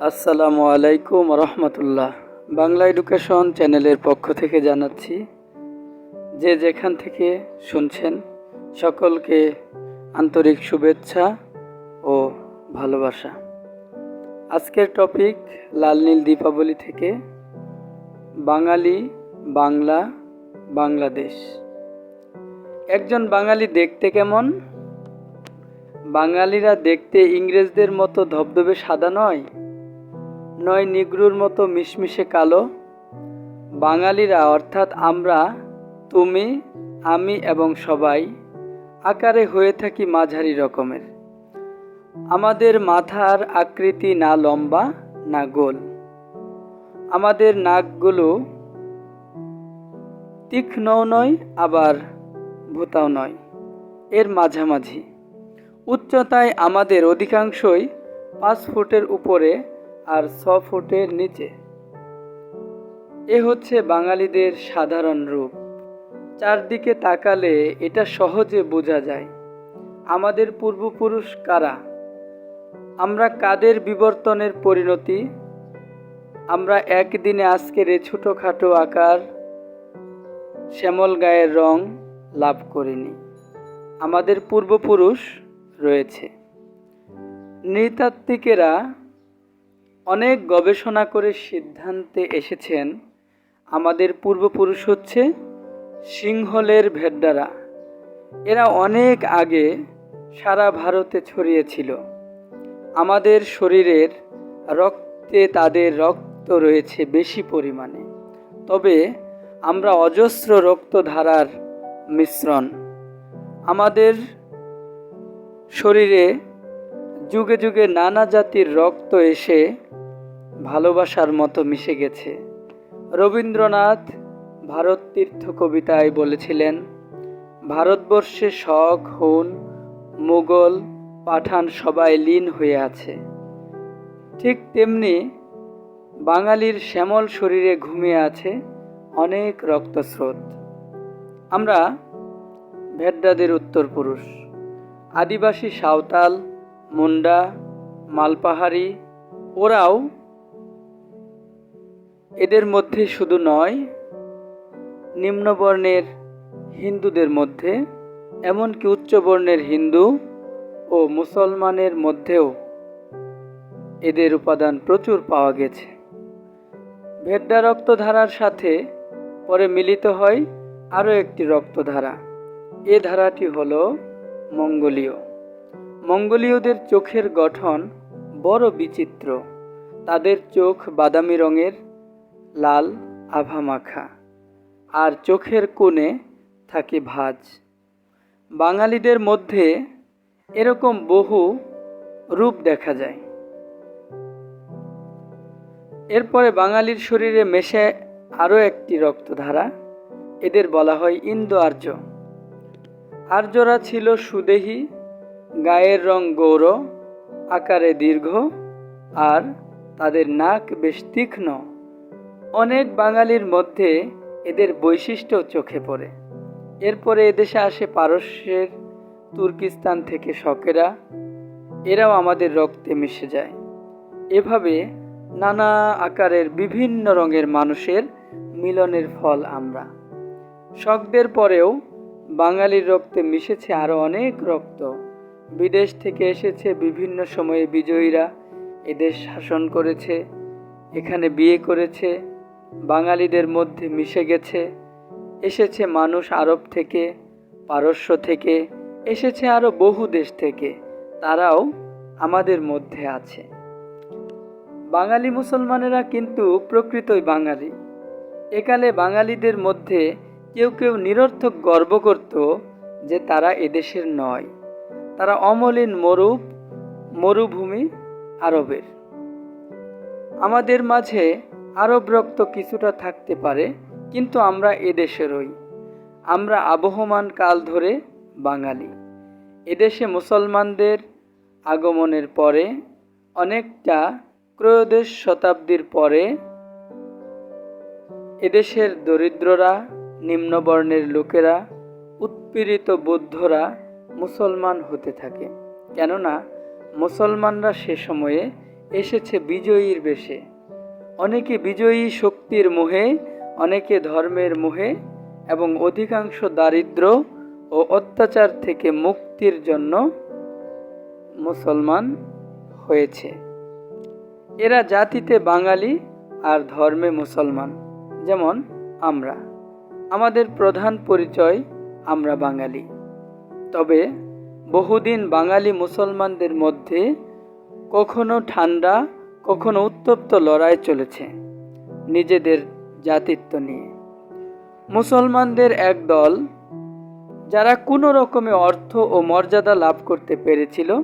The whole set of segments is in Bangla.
আসসালামু আলাইকুম রহমতুল্লাহ। বাংলা এডুকেশন চ্যানেলের পক্ষ থেকে জানাচ্ছি, যে যেখান থেকে শুনছেন, সকলকে আন্তরিক শুভেচ্ছা ও ভালোবাসা। আজকের টপিক লাল নীল দীপাবলি থেকে বাঙালি বাংলা, বাংলাদেশ। একজন বাঙালি দেখতে কেমন? বাঙালিরা দেখতে ইংরেজদের মতো ধবধবে সাদা নয়? নয় নিগ্রুর মতো মিশমিশে কালো। বাঙালিরা অর্থাৎ আমরা, তুমি, আমি এবং সবাই আকারে হয়ে থাকি মাঝারি রকমের। আমাদের মাথার আকৃতি না লম্বা, না গোল। আমাদের নাকগুলো তীক্ষ্ণও নয়, আবার ভূতাও নয়। এর মাঝামাঝি। উচ্চতায় আমাদের অধিকাংশই পাঁচ ফুটের উপরে আর ছ ফুটের নিচে। এ হচ্ছে বাঙালিদের সাধারণ রূপ। চারদিকে তাকালে এটা সহজে বোঝা যায়। আমাদের পূর্বপুরুষ কারা? আমরা কাদের বিবর্তনের পরিণতি? আমরা একদিনে আজকের এ ছোটোখাটো আকার, শ্যামল গায়ের রং লাভ করিনি। আমাদের পূর্বপুরুষ রয়েছে। নৃতাত্ত্বিকেরা অনেক গবেষণা করে সিদ্ধান্তে এসেছেন। আমাদের পূর্বপুরুষ হচ্ছে সিংহলের ভেড্ডারা। এরা অনেক আগে সারা ভারতে ছড়িয়েছিল। আমাদের শরীরের রক্তে তাদের রক্ত রয়েছে বেশি পরিমাণে। তবে আমরা অজস্র রক্তধারার মিশ্রণ। আমাদের শরীরে যুগে যুগে নানা জাতির রক্ত এসে ভালোবাসার মতো মিশে গেছে। রবীন্দ্রনাথ ভারত তীর্থ কবিতায় বলেছিলেন, ভারতবর্ষে শখ, হুন মুঘল পাঠান সবাই লীন হয়ে আছে। ঠিক তেমনি বাঙালির শ্যামল শরীরে ঘুমিয়ে আছে অনেক রক্তস্রোত। আমরা ভেড্ডাদের উত্তরপুরুষ, আদিবাসী সাঁওতাল, মুন্ডা, মালপাহাড়ি, ওরাও এদের মধ্যে শুধু নয়, নিম্নবর্ণের হিন্দুদের মধ্যে, এমনকি উচ্চবর্ণের হিন্দু ও মুসলমানের মধ্যেও এদের উপাদান প্রচুর পাওয়া গেছে। ভেড্ডা রক্তধারার সাথে পরে মিলিত হয় আরও একটি রক্তধারা। এ ধারাটি হল মঙ্গোলীয়। মঙ্গোলীয়দের চোখের গঠন বড় বিচিত্র। তাদের চোখ বাদামি রঙের লাল আভা মাখা। আর চোখের কোণে থাকে ভাঁজ। বাঙালিদের মধ্যে এরকম বহু রূপ দেখা যায়। এরপরে বাঙালির শরীরে মেশে আরও একটি রক্তধারা। এদের বলা হয় ইন্দো আর্য। আর্যরা ছিল সুদেহী, গায়ের রং গৌর, আকারে দীর্ঘ, আর তাদের নাক বেশ তীক্ষ্ণ। অনেক বাঙালির মধ্যে এদের বৈশিষ্ট্য চোখে পড়ে। এরপরে এদেশে আসে পারস্যের, তুর্কিস্তান থেকে শকেরা। এরাও আমাদের রক্তে মিশে যায়। এভাবে নানা আকারের বিভিন্ন রঙের মানুষের মিলনের ফল আমরা। শকদের পরেও বাঙালির রক্তে মিশেছে আরও অনেক রক্ত। বিদেশ থেকে এসেছে বিভিন্ন সময়ে বিজয়ীরা এদেশ শাসন করেছে, এখানে বিয়ে করেছে বাঙালিদের মধ্যে মিশে গেছে। এসেছে মানুষ আরব থেকে, পারস্য থেকে, এসেছে আরও বহু দেশ থেকে। তারাও আমাদের মধ্যে আছে। বাঙালি মুসলমানেরা কিন্তু প্রকৃতই বাঙালি। একালে বাঙালিদের মধ্যে কেউ কেউ নিরর্থক গর্ব করত যে তারা এদেশের নয়। তারা অমলিন মরুপ, মরুভূমি আরবের। আমাদের মাঝে আরব রক্ত কিছুটা থাকতে পারে, কিন্তু আমরা এদেশেরই আমরা আবহমান কাল ধরে বাঙালি। এদেশে মুসলমানদের আগমনের পরে, অনেকটা ক্রয়োদশ শতাব্দীর পরে এদেশের দরিদ্ররা, নিম্নবর্ণের লোকেরা, উৎপীড়িত বৌদ্ধরা মুসলমান হতে থাকে। কেননা, মুসলমানরা সে সময়ে এসেছে বিজয়ীর বেশে। অনেকে বিজয়ী শক্তির মোহে, অনেকে ধর্মের মোহে এবং অধিকাংশ দারিদ্র ও অত্যাচার থেকে মুক্তির জন্য মুসলমান হয়েছে। এরা জাতিতে বাঙালি আর ধর্মে মুসলমান, যেমন আমরা। আমাদের প্রধান পরিচয় আমরা বাঙালি। তবে বহুদিন বাঙালি মুসলমানদের মধ্যে কখনো ঠান্ডা কখনো উত্তপ্ত লড়াই চলেছে নিজেদের জাতিত্ব নিয়ে। মুসলমানদের এক দল, যারা কোনো রকমে অর্থ ও মর্যাদা লাভ করতে পেরেছিল,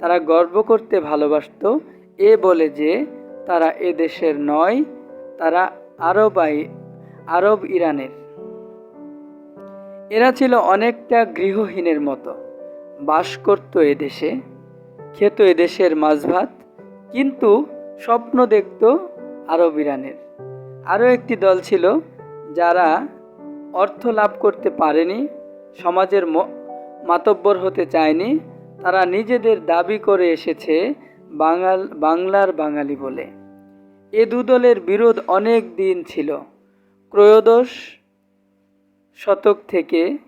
তারা গর্ব করতে ভালোবাসত, এ বলে যে তারা এ দেশের নয়, তারা আরবাই আরব ইরানের। এরা ছিল অনেকটা গৃহহীনের মতো, বাস করত এদেশে খেত এদেশের মাছ ভাত, কিন্তু স্বপ্ন দেখত আরব ইরানের আরও একটি দল ছিল যারা অর্থ লাভ করতে পারেনি, সমাজের মাতব্বর হতে চায়নি, তারা নিজেদের দাবি করে এসেছে বাঙাল, বাংলার বাঙালি বলে। এ দুদলের বিরোধ অনেক দিন ছিল। ত্রয়োদশ শতক থেকে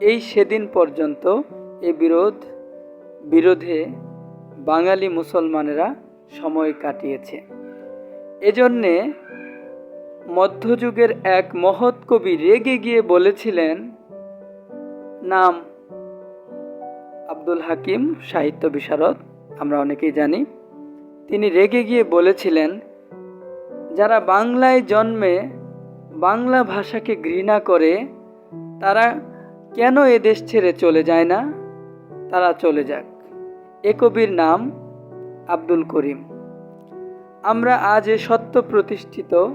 এই সেদিন পর্যন্ত এ বিরোধ, বিরোধে বাঙালি মুসলমানেরা সময় কাটিয়েছে। এজন্যে মধ্যযুগের এক মহৎ কবি রেগে গিয়ে বলেছিলেন, নাম আব্দুল হাকিম, সাহিত্য বিশারদ, আমরা অনেকেই জানি। তিনি রেগে গিয়ে বলেছিলেন, যারা বাংলায় জন্মে বাংলা ভাষাকে ঘৃণা করে, তারা কেন এ দেশ ছেড়ে চলে যায় না? তারা চলে যাক। এ কবির নাম আব্দুল করিম। আমরা আজ এ সত্য প্রতিষ্ঠিত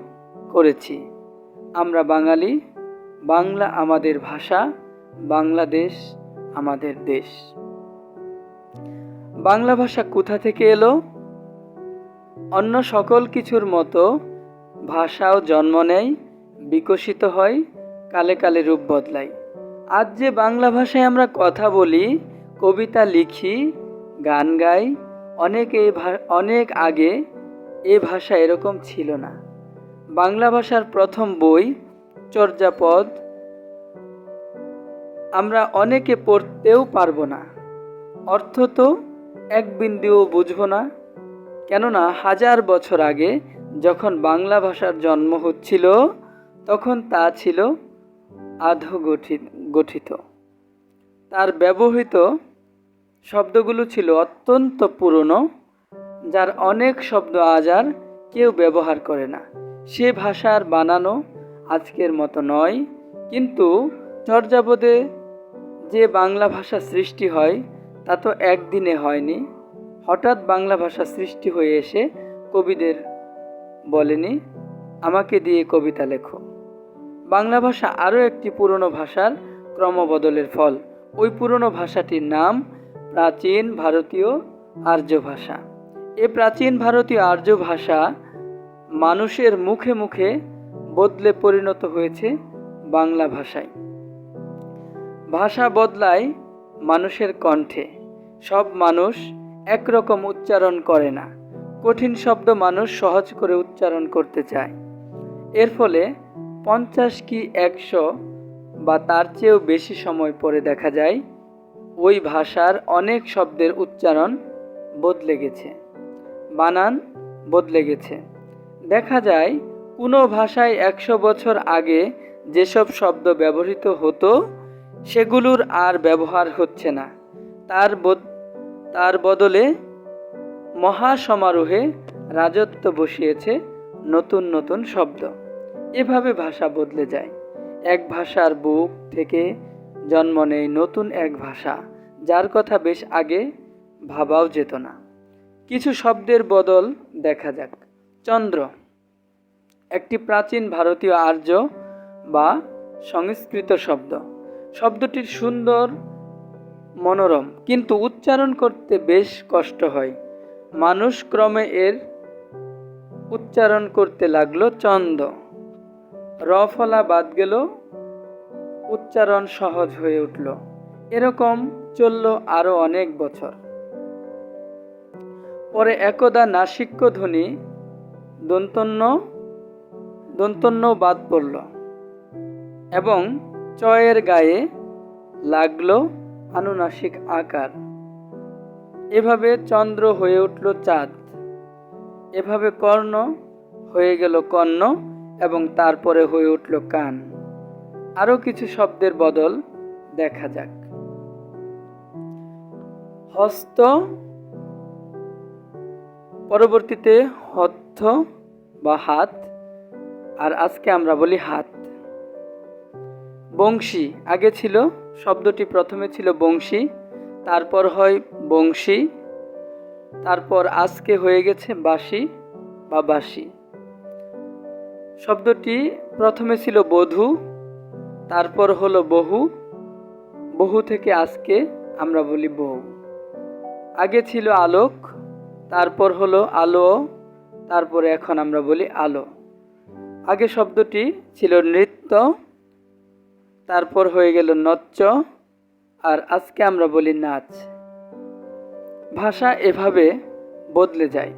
করেছি। আমরা বাঙালি, বাংলা আমাদের ভাষা, বাংলাদেশ আমাদের দেশ। বাংলা ভাষা কোথা থেকে এলো? অন্য সকল কিছুর মতো ভাষাও জন্ম নেয়, বিকশিত হয়, কালে কালে রূপ বদলায়। আজ যে বাংলা ভাষায় আমরা কথা বলি, কবিতা লিখি, গান গাই অনেক অনেক আগে এ ভাষা এরকম ছিল না। বাংলা ভাষার প্রথম বই, চর্যাপদ, আমরা অনেকে পড়তেও পারব না। অর্থ তো এক বিন্দুও বুঝব না। কেননা হাজার বছর আগে যখন বাংলা ভাষার জন্ম হচ্ছিল, তখন তা ছিল আধো গঠিত। তার ব্যবহৃত শব্দগুলো ছিল অত্যন্ত পুরনো, যার অনেক শব্দ আজ আর কেউ ব্যবহার করে না। সে ভাষার বানানো আজকের মতো নয়, কিন্তু চর্যাপদে যে বাংলা ভাষা সৃষ্টি হয়, তা তো একদিনে হয়নি। হঠাৎ বাংলা ভাষা সৃষ্টি হয়ে এসে কবিদের বলেনি, আমাকে দিয়ে কবিতা লেখো। বাংলা ভাষা আরও একটি পুরনো ভাষার ক্রমবদলের ফল। ওই পুরনো ভাষাটির নাম প্রাচীন ভারতীয় আর্য ভাষা। এ প্রাচীন ভারতীয় আর্য ভাষা মানুষের মুখে মুখে বদলে পরিণত হয়েছে বাংলা ভাষায়। ভাষা বদলায় মানুষের কণ্ঠে। সব মানুষ একরকম উচ্চারণ করে না। কঠিন শব্দ মানুষ সহজ করে উচ্চারণ করতে চায়। এর ফলে পঞ্চাশ কি একশো বা তার চেয়েও বেশি সময় পরে দেখা যায় ওই ভাষার অনেক শব্দের উচ্চারণ বদলে গেছে। বানান বদলে গেছে। দেখা যায়, কোনো ভাষায় একশো বছর আগে যেসব শব্দ ব্যবহৃত হতো, সেগুলোর আর ব্যবহার হচ্ছে না। তার তার বদলে মহাসমারোহে রাজত্ব বসিয়েছে নতুন নতুন শব্দ। এভাবে ভাষা বদলে যায়। এক ভাষার বুক থেকে জন্ম নেয় নতুন এক ভাষা, যার কথা বেশ আগে ভাবাও যেত না। কিছু শব্দের বদল দেখা যাক। চন্দ্র, একটি প্রাচীন ভারতীয় আর্য বা সংস্কৃত শব্দ। শব্দটির সুন্দর, মনোরম, কিন্তু উচ্চারণ করতে বেশ কষ্ট হয়। মানুষ ক্রমে এর উচ্চারণ করতে লাগল চন্দ র ফলা বাদ গেল উচ্চারণ সহজ হয়ে উঠল। এরকম চলল আরও অনেক বছর। পরে একদা নাসিক্য ধ্বনি দন্তন্য দন্তন্য বাদ পড়ল এবং চয়ের গায়ে লাগল আনুনাসিক আকার। এভাবে চন্দ্র হয়ে উঠল চাঁদ। এভাবে কর্ণ হয়ে গেল কর্ণ এবং তারপরে হয়ে উঠল কান। আরও কিছু শব্দের বদল দেখা যাক। হস্ত, পরবর্তীতে হত্থ বা হাত, আর আজকে আমরা বলি হাত। বংশী, আগে ছিল, শব্দটি প্রথমে ছিল বংশী, তারপর হয় বংশী, তারপর আজকে হয়ে গেছে বাসি বা বাসি। শব্দটি প্রথমে ছিল বধূ তারপর হলো বহু। বহু থেকে আজকে আমরা বলি বহু। আগে ছিল আলোক, তারপর হলো আলো, তারপরে এখন আমরা বলি আলো। আগে শব্দটি ছিল নৃত্য, তারপর হয়ে গেল নচ্চ, আর আজকে আমরা বলি নাচ। ভাষা এভাবে বদলে যায়।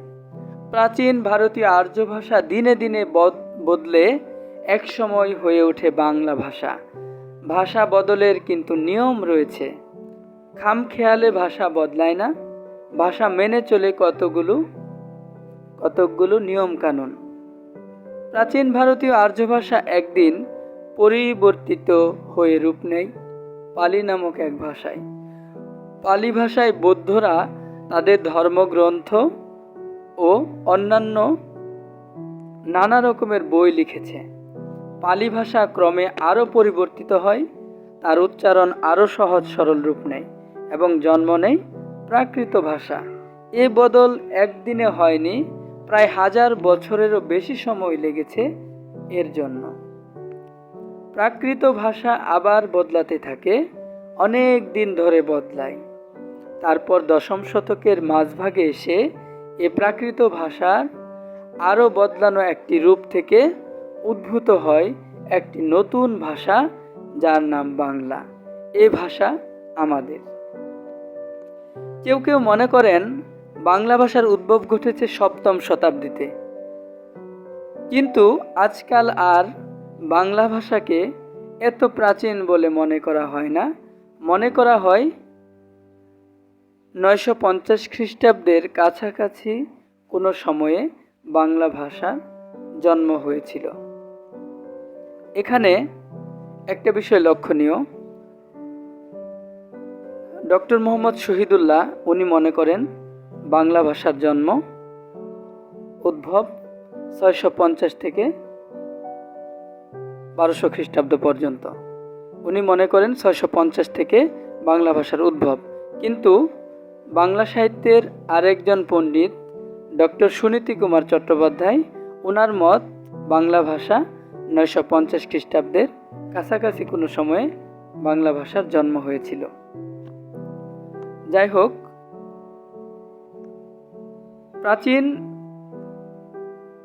প্রাচীন ভারতীয় আর্য ভাষা দিনে দিনে বদ- বদলে একসময় হয়ে ওঠে বাংলা ভাষা। ভাষা বদলের কিন্তু নিয়ম রয়েছে। খামখেয়ালে ভাষা বদলায় না। ভাষা মেনে চলে কতগুলো? কতকগুলো নিয়ম কানুন প্রাচীন ভারতীয় আর্য ভাষা একদিন পরিবর্তিত হয়ে রূপ নেয় পালি নামক এক ভাষায়। পালি ভাষায় বৌদ্ধরা তাদের ধর্মগ্রন্থ ও অন্যান্য নানা রকমের বই লিখেছে। পালি ভাষা ক্রমে আরও পরিবর্তিত হয়, তার উচ্চারণ আরও সহজ সরল রূপ নেয় এবং জন্ম নেয় প্রাকৃত ভাষা। এ বদল একদিনে হয়নি, প্রায় হাজার বছরেরও বেশি সময় লেগেছে এর জন্য। প্রাকৃত ভাষা আবার বদলাতে থাকে, অনেক দিন ধরে বদলায়। তারপর দশম শতকের মাঝভাগে এসে এ প্রাকৃত ভাষার আরও বদলানো একটি রূপ থেকে উদ্ভূত হয় একটি নতুন ভাষা যার নাম বাংলা। এ ভাষা আমাদের। কেউ কেউ মনে করেন বাংলা ভাষার উদ্ভব ঘটেছে সপ্তম শতাব্দীতে। কিন্তু আজকাল আর বাংলা ভাষাকে এত প্রাচীন বলে মনে করা হয় না। মনে করা হয় নয়শো পঞ্চাশ খ্রিস্টাব্দের কাছাকাছি কোনো সময়ে বাংলা ভাষা জন্ম হয়েছিল। এখানে একটা বিষয় লক্ষণীয়। ডক্টর মোহাম্মদ শহীদুল্লাহ, উনি মনে করেন বাংলা ভাষার জন্ম উদ্ভব ছয়শো পঞ্চাশ থেকে বারোশো খ্রিস্টাব্দ পর্যন্ত। উনি মনে করেন ছয়শো পঞ্চাশ থেকে বাংলা ভাষার উদ্ভব। কিন্তু বাংলা সাহিত্যের আরেকজন পণ্ডিত, ডক্টর সুনীতি কুমার চট্টোপাধ্যায় ওনার মত বাংলা ভাষা নয়শো পঞ্চাশ খ্রিস্টাব্দের কাছাকাছি কোনো সময়ে বাংলা ভাষার জন্ম হয়েছিল। যাই হোক, প্রাচীন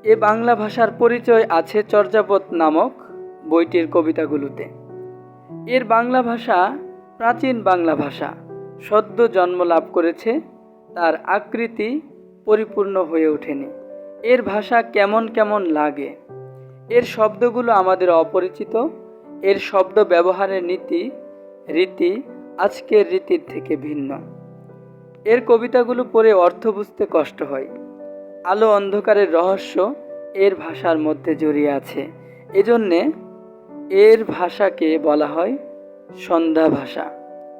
এ বাংলা ভাষার পরিচয় আছে চর্যাপদ নামক বইটির কবিতাগুলোতে। এর বাংলা ভাষা প্রাচীন বাংলা ভাষা, সদ্য জন্ম লাভ করেছে, তার আকৃতি পরিপূর্ণ হয়ে ওঠেনি। এর ভাষা কেমন কেমন লাগে এর শব্দগুলো আমাদের অপরিচিত। এর শব্দ ব্যবহারের নীতি, রীতি, আজকের রীতির থেকে ভিন্ন। এর কবিতাগুলো পড়ে অর্থ বুঝতে কষ্ট হয়। আলো অন্ধকারের রহস্য এর ভাষার মধ্যে জড়িয়ে আছে। এজন্যে এর ভাষাকে বলা হয় সন্ধ্যা ভাষা।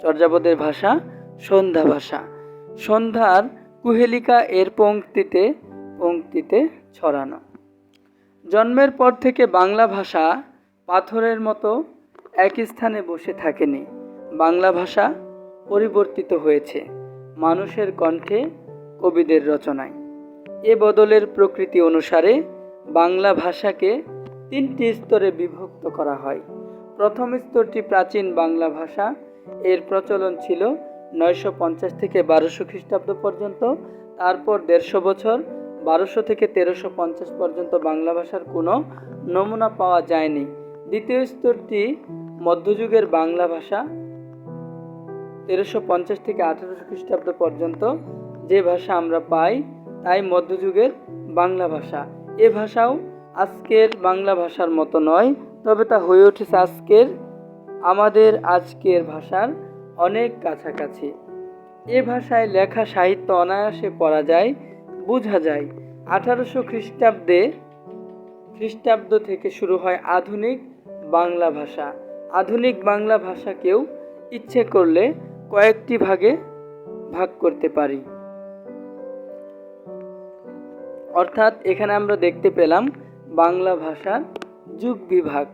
চর্যাপদের ভাষা সন্ধ্যা ভাষা। সন্ধ্যার কুহেলিকা এর পংক্তিতে পংক্তিতে ছড়ানো। জন্মের পর থেকে বাংলা ভাষা পাথরের মতো এক স্থানে বসে থাকেনি। বাংলা ভাষা পরিবর্তিত হয়েছে মানুষের কণ্ঠে কবিদের রচনায়। এ বদলের প্রকৃতি অনুসারে বাংলা ভাষাকে তিনটি স্তরে বিভক্ত করা হয়। প্রথম স্তরটি প্রাচীন বাংলা ভাষা। এর প্রচলন ছিল নয়শো পঞ্চাশ থেকে বারোশো খ্রিস্টাব্দ পর্যন্ত। তারপর দেড়শো বছর বারোশো থেকে তেরোশো পঞ্চাশ পর্যন্ত বাংলা ভাষার কোনো নমুনা পাওয়া যায়নি। দ্বিতীয় স্তরটি মধ্যযুগের বাংলা ভাষা। তেরোশো পঞ্চাশ থেকে আঠারোশো খ্রিস্টাব্দ পর্যন্ত যে ভাষা আমরা পাই, তাই মধ্যযুগের বাংলা ভাষা। এ ভাষাও আজকের বাংলা ভাষার মতো নয়, তবে তা হয়ে উঠেছে আজকের, আমাদের আজকের ভাষার অনেক কাছাকাছি। এ ভাষায় লেখা সাহিত্য অনায়াসে পড়া যায় বোঝা যায়, আঠারোশো খ্রিস্টাব্দে খ্রিস্টাব্দ থেকে শুরু হয় আধুনিক বাংলা ভাষা। আধুনিক বাংলা ভাষাকেও ইচ্ছে করলে কয়েকটি ভাগে ভাগ করতে পারি। অর্থাৎ এখানে আমরা দেখতে পেলাম বাংলা ভাষার যুগ বিভাগ।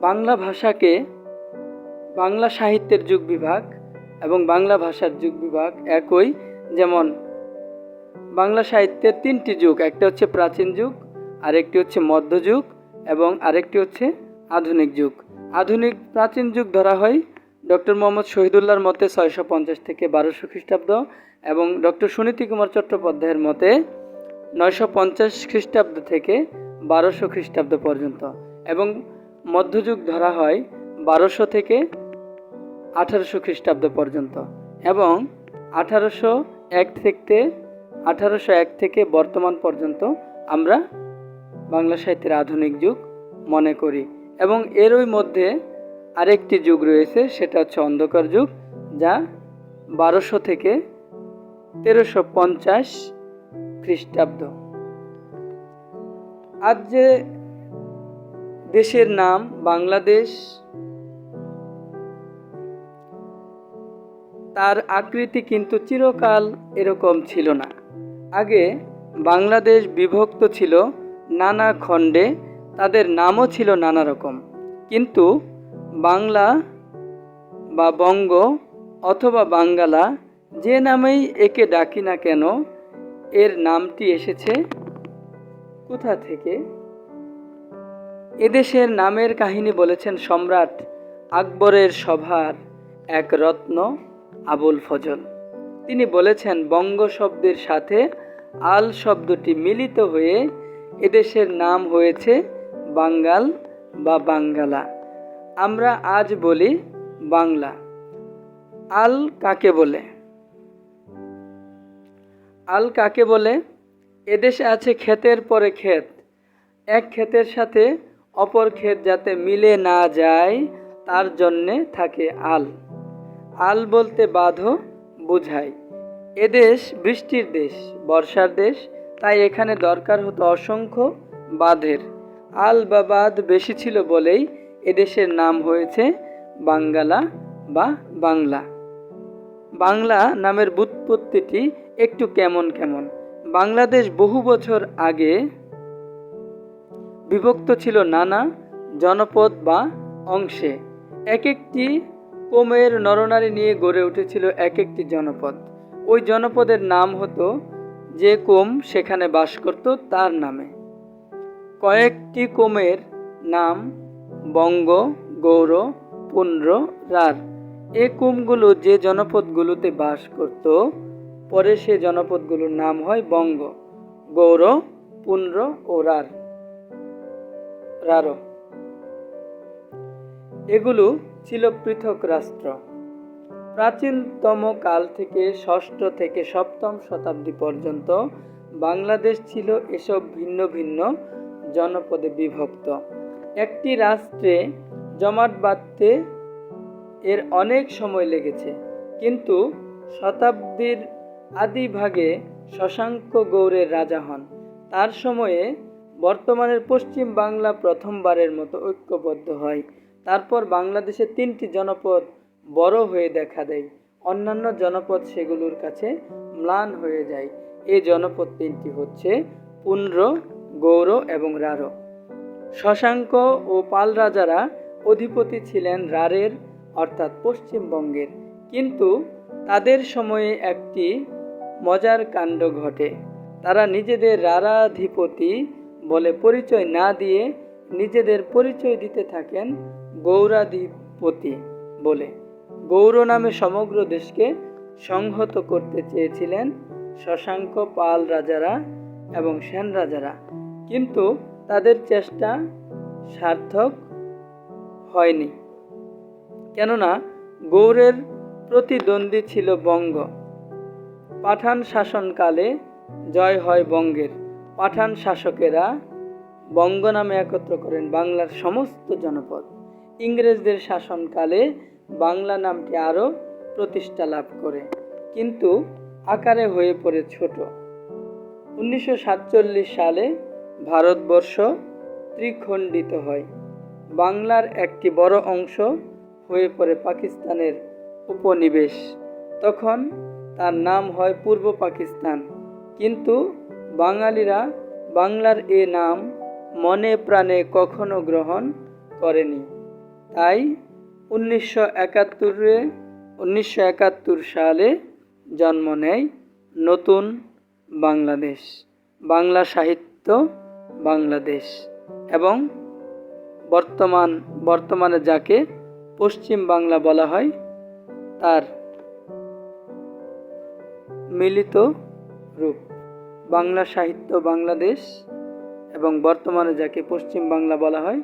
বাংলা ভাষাকে বাংলা সাহিত্যের যুগ বিভাগ এবং বাংলা ভাষার যুগ বিভাগ একই, যেমন বাংলা সাহিত্যের তিনটি যুগ, একটা হচ্ছে প্রাচীন যুগ, আরেকটি হচ্ছে মধ্যযুগ এবং আরেকটি হচ্ছে আধুনিক যুগ। আধুনিক প্রাচীন যুগ ধরা হয় ডক্টর মোহাম্মদ শহীদুল্লাহর মতে ছয়শো পঞ্চাশ থেকে বারোশো খ্রিস্টাব্দ এবং ডক্টর সুনীতি কুমার চট্টোপাধ্যায়ের মতে নয়শো পঞ্চাশ খ্রিস্টাব্দ থেকে বারোশো খ্রিস্টাব্দ পর্যন্ত এবং মধ্যযুগ ধরা হয় বারোশো থেকে আঠারোশো খ্রিস্টাব্দ পর্যন্ত এবং আঠারোশো এক থেকে আঠারোশো এক থেকে বর্তমান পর্যন্ত আমরা বাংলা সাহিত্যের আধুনিক যুগ মনে করি এবং এরই মধ্যে আরেকটি যুগ রয়েছে, সেটা হচ্ছে অন্ধকার যুগ, যা বারোশো থেকে তেরোশো পঞ্চাশ খ্রিস্টাব্দ। আজ যে দেশের নাম বাংলাদেশ তার আকৃতি কিন্তু চিরকাল এরকম ছিল না। আগে বাংলাদেশ বিভক্ত ছিল নানা খণ্ডে, তাদের নামও ছিল নানা রকম। কিন্তু বাংলা বা বঙ্গ অথবা বাঙ্গালা যে নামেই একে ডাকি না কেন, এর নামটি এসেছে কোথা থেকে? এদেশের নামের কাহিনী বলেছেন সম্রাট আকবরের সভার এক রত্ন। আবুল ফজল। তিনি বলেছেন, বঙ্গ শব্দের সাথে আল শব্দটি মিলিত হয়ে এদেশের নাম হয়েছে বাঙ্গাল বা বাঙ্গালা। আমরা আজ বলি বাংলা। আল কাকে বলে? আল কাকে বলে? এদেশে আছে ক্ষেতের পরে ক্ষেত। এক ক্ষেতের সাথে অপর ক্ষেত যাতে মিলে না যায়, তার জন্যে থাকে আল। আল বলতে বাঁধো বুঝায় এদেশ বৃষ্টির দেশ, বর্ষার দেশ, তাই এখানে দরকার হতো অসংখ্য বাঁধের। আল বা বাঁধ বেশি ছিল বলেই এদেশের নাম হয়েছে বাঙ্গালা বা বাংলা। বাংলা নামের বুৎপত্তিটি একটু কেমন কেমন। বাংলাদেশ বহু বছর আগে বিভক্ত ছিল নানা জনপদ বা অংশে। এক একটি কোমের নরনারী নিয়ে গড়ে উঠেছিল এক একটি জনপদ। ওই জনপদের নাম হতো যে কোম সেখানে বাস করত তার নামে। কয়েকটি কোমের নাম বঙ্গ, গৌর পুন্ড্র রার। এ কুমগুলো যে জনপদগুলোতে বাস করত, পরে সে জনপদগুলোর নাম হয় বঙ্গ, গৌর পুন্ড্র ও রার। রারো এগুলো ছিল পৃথক রাষ্ট্র। প্রাচীনতম কাল থেকে ষষ্ঠ থেকে সপ্তম শতাব্দী পর্যন্ত বাংলাদেশ ছিল এসব ভিন্ন ভিন্ন জনপদে বিভক্ত। একটি রাষ্ট্রে জমাট বাঁধতে এর অনেক সময় লেগেছে, কিন্তু শতাব্দীর আদি ভাগে শশাঙ্ক গৌড়ের রাজা হন। তার সময়ে বর্তমানের পশ্চিম বাংলা প্রথমবারের মতো ঐক্যবদ্ধ হয়। তারপর বাংলাদেশে তিনটি জনপদ বড় হয়ে দেখা দেয়। অন্যান্য জনপদ সেগুলোর কাছে ম্লান হয়ে যায়। এই জনপদ তিনটি হচ্ছে পুন্ড্র গৌর এবং রারো শশাঙ্ক ও পাল রাজারা অধিপতি ছিলেন রারের অর্থাৎ পশ্চিমবঙ্গের। কিন্তু তাদের সময়ে একটি মজার কাণ্ড ঘটে। তারা নিজেদের রারাধিপতি বলে পরিচয় না দিয়ে নিজেদের পরিচয় দিতে থাকেন গৌরাধিপতি বলে। গৌর নামে সমগ্র দেশকে সংহত করতে চেয়েছিলেন শশাঙ্ক পাল রাজারা এবং সেন রাজারা। কিন্তু তাদের চেষ্টা সার্থক হয়নি। কেননা গৌড়ের প্রতিদ্বন্দ্বী ছিল বঙ্গ। পাঠান শাসনকালে জয় হয় বঙ্গের। পাঠান শাসকেরা বঙ্গ নামে একত্র করেন বাংলার সমস্ত জনপদ। ইংরেজদের শাসনকালে বাংলা নামটি আরও প্রতিষ্ঠা লাভ করে, কিন্তু আকারে হয়ে পড়ে ছোট। উনিশশো সাতচল্লিশ সালে ভারতবর্ষ ত্রিখণ্ডিত হয়। বাংলার একটি বড় অংশ হয়ে পড়ে পাকিস্তানের উপনিবেশ। তখন তার নাম হয় পূর্ব পাকিস্তান, কিন্তু বাঙালিরা বাংলার এ নাম মনে প্রাণে কখনো গ্রহণ করেনি। তাই উনিশশো একাত্তরে, উনিশশো একাত্তর সালে জন্ম নেয় নতুন বাংলাদেশ, বাংলা সাহিত্য বাংলাদেশ এবং বর্তমান, বর্তমানে যাকে পশ্চিম বাংলা বলা হয় তার মিলিত রূপ। বাংলা সাহিত্য বাংলাদেশ এবং বর্তমানে যাকে পশ্চিম বাংলা বলা হয়